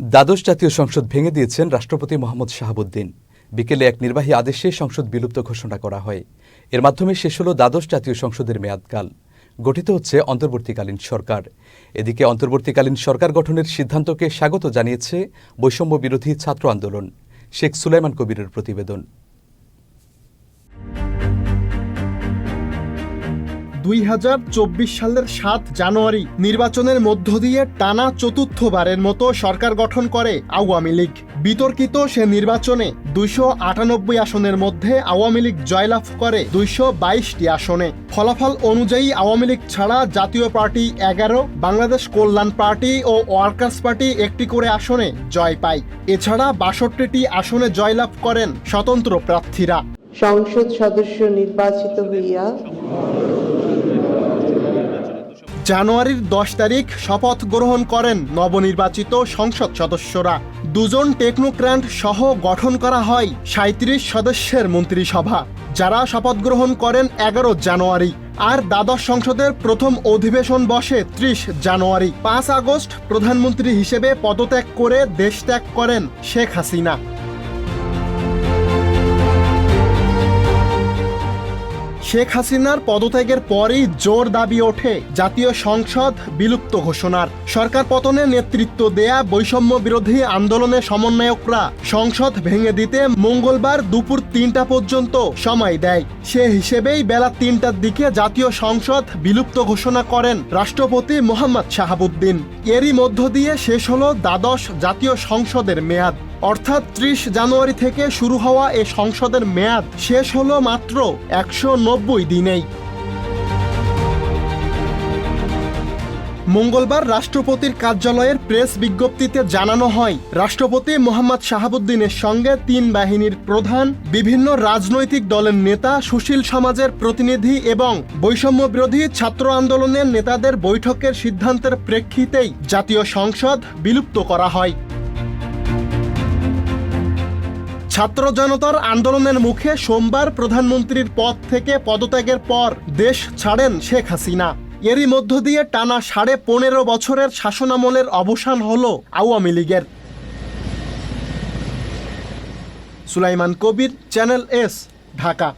দ্বাদশ জাতীয় সংসদ ভেঙে দিয়েছেন রাষ্ট্রপতি মোহাম্মদ শাহাবুদ্দিন। বিকেলে এক নির্বাহী আদেশে সংসদ বিলুপ্ত ঘোষণা করা হয়। এর মাধ্যমে শেষ হল দ্বাদশ জাতীয় সংসদের মেয়াদকাল। গঠিত হচ্ছে অন্তর্বর্তীকালীন সরকার। এদিকে অন্তর্বর্তীকালীন সরকার গঠনের সিদ্ধান্তকে স্বাগত জানিয়েছে বৈষম্য বিরোধী ছাত্র আন্দোলন। শেখ সুলাইমান কবিরের প্রতিবেদন। দুই হাজার চব্বিশ সালের সাত জানুয়ারি নির্বাচনের মধ্য দিয়ে টানা চতুর্থবারের মতো সরকার গঠন করে আওয়ামী লীগ। বিতর্কিত সে নির্বাচনে দুইশো আটানব্বই আসনের মধ্যে আওয়ামী লীগ জয়লাভ করে দুইশো বাইশটি আসনে। ফলাফল অনুযায়ী আওয়ামী লীগ ছাড়া জাতীয় পার্টি এগারো, বাংলাদেশ কল্যাণ পার্টি ও ওয়ার্কার্স পার্টি একটি করে আসনে জয় পায়। এছাড়া বাষট্টিটি আসনে জয়লাভ করেন স্বতন্ত্র প্রার্থীরা। সংসদ সদস্য নির্বাচিত হইয়া জানুয়ারির দশ তারিখ শপথ গ্রহণ করেন নবনির্বাচিত সংসদ সদস্যরা। দুজন টেকনোক্র্যান্ট সহ গঠন করা হয় সাঁত্রিশ সদস্যের মন্ত্রিসভা, যারা শপথ গ্রহণ করেন এগারো জানুয়ারি। আর দ্বাদশ সংসদের প্রথম অধিবেশন বসে ত্রিশ জানুয়ারি। পাঁচ আগস্ট প্রধানমন্ত্রী হিসেবে পদত্যাগ করে দেশ ত্যাগ করেন শেখ হাসিনা। শেখ হাসিনার পদত্যাগের পরই জোর দাবি ওঠে জাতীয় সংসদ বিলুপ্ত ঘোষণার। সরকার পতনে নেতৃত্ব দেয়া বৈষম্য বিরোধী আন্দোলনের সমন্বয়করা সংসদ ভেঙে দিতে মঙ্গলবার দুপুর তিনটা পর্যন্ত সময় দেয়। সে হিসেবেই বেলা তিনটার দিকে জাতীয় সংসদ বিলুপ্ত ঘোষণা করেন রাষ্ট্রপতি মোহাম্মদ শাহাবুদ্দিন। এরই মধ্য দিয়ে শেষ হল দ্বাদশ জাতীয় সংসদের মেয়াদ। অর্থাৎ ত্রিশ জানুয়ারি থেকে শুরু হওয়া এ সংসদের মেয়াদ শেষ হলো মাত্র একশো নব্বই দিনেই। মঙ্গলবার রাষ্ট্রপতির কার্যালয়ের প্রেস বিজ্ঞপ্তিতে জানানো হয়, রাষ্ট্রপতি মোহাম্মদ শাহাবুদ্দিনের সঙ্গে তিন বাহিনীর প্রধান, বিভিন্ন রাজনৈতিক দলের নেতা, সুশীল সমাজের প্রতিনিধি এবং বৈষম্য বিরোধী ছাত্র আন্দোলনের নেতাদের বৈঠকের সিদ্ধান্তের প্রেক্ষিতেই জাতীয় সংসদ বিলুপ্ত করা হয়। ছাত্র জনতার আন্দোলনের মুখে সোমবার প্রধানমন্ত্রীর পদ থেকে পদত্যাগের পর দেশ ছাড়েন শেখ হাসিনা। এরই মধ্য দিয়ে টানা সাড়ে পনেরো বছরের শাসনামলের অবসান হল আওয়ামী লীগের। Sulaiman Kabir, channel S, Dhaka.